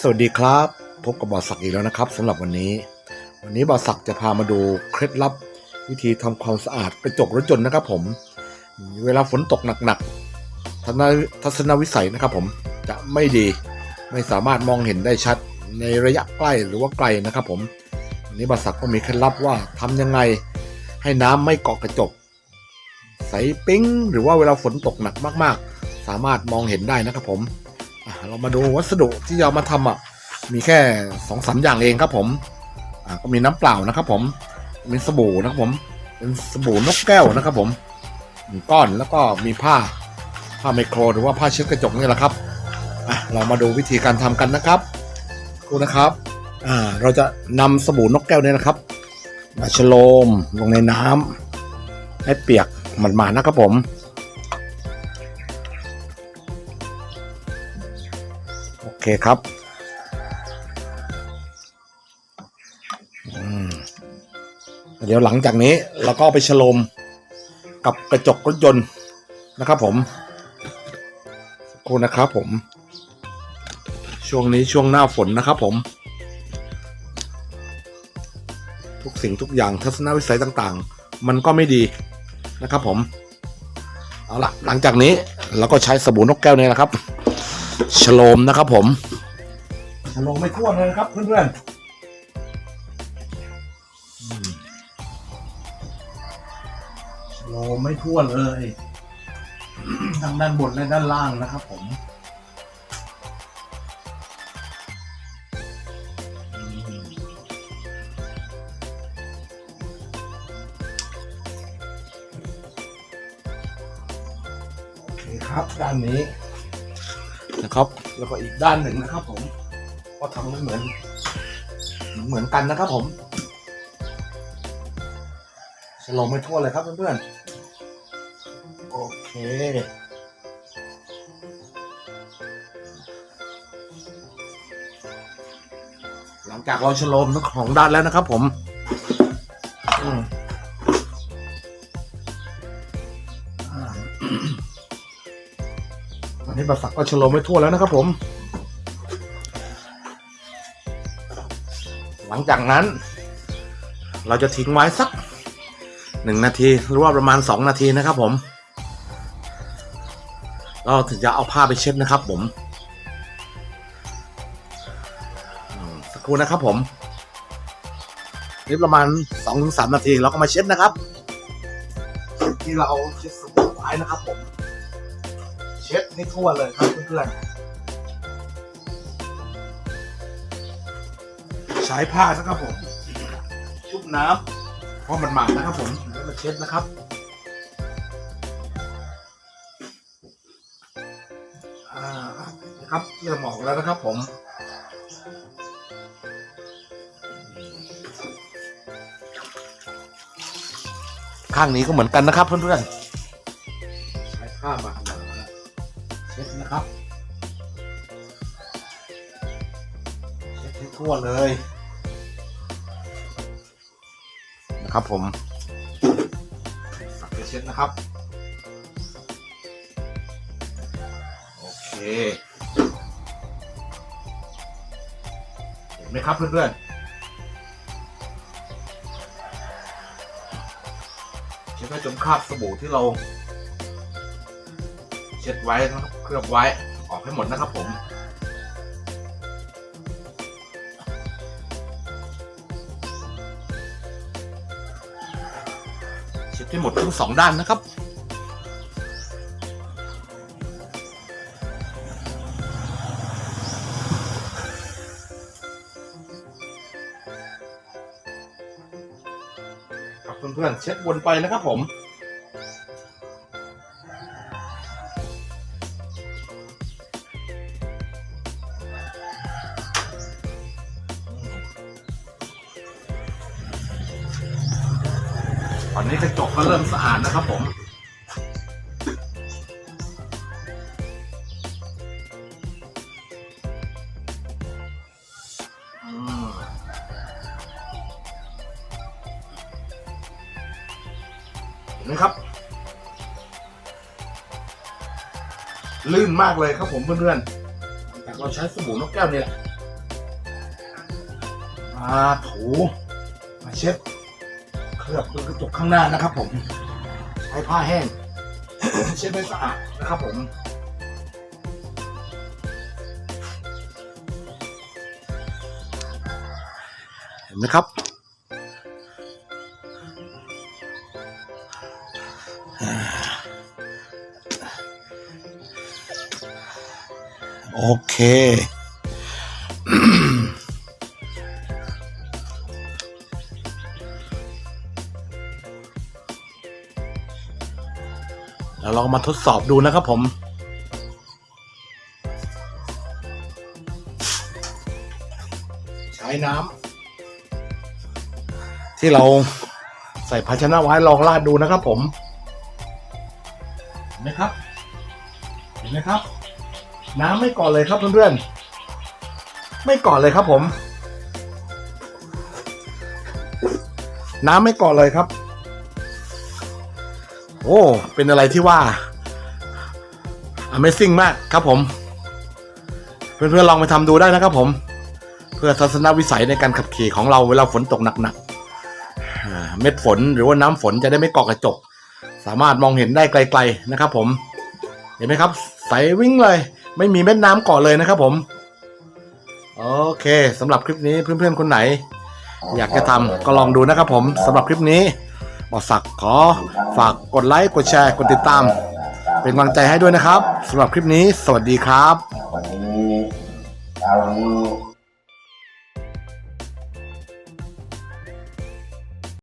สวัสดีครับ พบกับบอศักอีกแล้วนะครับสำหรับวันนี้ วันนี้บอศักจะพามาดูเคล็ดลับ วิธีทำความสะอาดกระจกรถยนต์นะครับผม เวลาฝนตกหนักๆทัศนทัศนวิสัยนะครับผมจะไม่ดีไม่สามารถมองเห็นได้ชัดในระยะใกล้หรือว่าไกลนะครับผมวันนี้บอศักก็มีเคล็ดลับว่าทำยังไงให้น้ำไม่เกาะกระจก ใสปิ้งหรือว่าเวลาฝนตกหนักมากๆ สามารถมองเห็นได้นะครับผม เรามาดูวัสดุที่เอามาทำอะมีแค่สองสามอย่างเองครับผมอ่าก็มีน้ำเปล่านะครับ ผมมีสบู่นะครับผมเป็นสบู่นกแก้วนะครับ ผมหนึ่งก้อนแล้วก็มีผ้าผ้าไมโครหรือว่าผ้าเช็ดกระจกนี่แหละครับอะเรามาดูวิธีการทำกันนะครับดูนะครับอ่าเราจะนำสบู่นกแก้วเนี่ยนะครับมาชโลมลงในน้ำให้เปียกหมาดๆนะครับผม เคครับเดี๋ยวหลังจากนี้เราก็ไปฉลมกับกระจกรถยนต์นะครับผมกูนะครับผม ช่วงนี้ช่วงหน้าฝนนะครับผม ทุกสิ่งทุกอย่างทัศนวิสัยต่างๆ มันก็ไม่ดีนะครับผม เอาละหลังจากนี้เราก็ใช้สบู่นกแก้วเนี่ยนะครับ ฉโลมนะครับผมฉโลมไม่ทั่วเลยนะครับเพื่อนๆฉโลมไม่ทั่วเลยทั้งด้านบนและด้านล่างนะครับผมอืมโอเคครับด้านนี้ นะครับ แล้วก็อีกด้านหนึ่งนะครับ ผม ก็ทำไม่เหมือน เหมือนกันนะครับ ผมสโลมไม่ทั่วเลยครับเพื่อนๆโอเคหลังจากเราฉลมทั้งของด้านแล้วนะครับผม นนี้บะสักก็ฉลมไม่ทั่วแล้วนะครับผม หลังจากนั้น เราจะทิ้งไว้สักหนึ่งนาทีหรือว่าประมาณสองนาทีนะครับผมเราถึงจะเอาผ้าไปเช็ดนะครับผมอืมสักครู่นะครับผมนี่ประมาณสองถึงสามนาทีเราก็มาเช็ดนะครับ ที่เราเช็ดสบู่ไว้นะครับผม เช็ดให้ทั่วเลยครับเพื่อนๆใช้ผ้านะครับผมชุบน้ำเพราะมันหมาดนะครับผมแล้วมาเช็ดนะครับอ่านะครับเริ่มออกแล้วนะครับผมข้างนี้ก็เหมือนกันนะครับเพื่อนๆใช้ผ้ามา เช็ดนะครับเช็ดให้ทั่วเลย นะครับผมสักไปเช็ดนะครับ โอเค เห็นไหมครับเพื่อนๆเช็ดให้จนคราบสบู่ที่เรา ช็ดไว้นะครับเคลือบไว้ออกให้หมดนะครับผมเช็ดให้หมดทั้งสองด้านนะครับกับเพื่อนๆเช็ดวนไปนะครับผม ตอนนี้กระจกก็เริ่มสะอาดนะครับผม เห็นไหมครับ ลื่นมากเลยครับผมเพื่อนๆหลังจากเราใช้สบู่นกแก้วเนี่ยแหละมาถูมาเช็ด เคลือบบนกระจกข้างหน้านะครับ ผมใช้ผ้าแห้งเช็ดให้สะอาดนะครับผมเห็นไหมครับโอเค แล้วเรามาทดสอบดูนะครับผมใช้น้ำที่เราใส่ภาชนะไว้ลองราดดูนะครับผมเห็นไหมครับ เห็นไหมครับ น้ำไม่ก่อนเลยครับเพื่อนๆไม่ก่อนเลยครับผม น้ำไม่ก่อนเลยครับ โอ้ เป็นอะไรที่ว่า Amazing มากครับผม เพื่อนๆลองไปทำดูได้นะครับผม เพื่อทัศนวิสัยในการขับขี่ของเราเวลาฝนตกหนักๆเม็ดฝนหรือว่าน้ำฝนจะได้ไม่เกาะกระจก สามารถมองเห็นได้ไกล ๆนะครับผม เห็นไหมครับ ใสวิ่งเลย ไม่มีเม็ดน้ำเกาะเลยนะครับผม โอเคสำหรับคลิปนี้เพื่อนๆคนไหน อยากจะทำก็ลองดูนะครับผมสำหรับคลิปนี้ อสักขอฝากกดไลค์กดแชร์กดติดตาม เป็นกำลังใจให้ด้วยนะครับสำหรับคลิปนี้ สวัสดีครับ วันนี้เช้านี้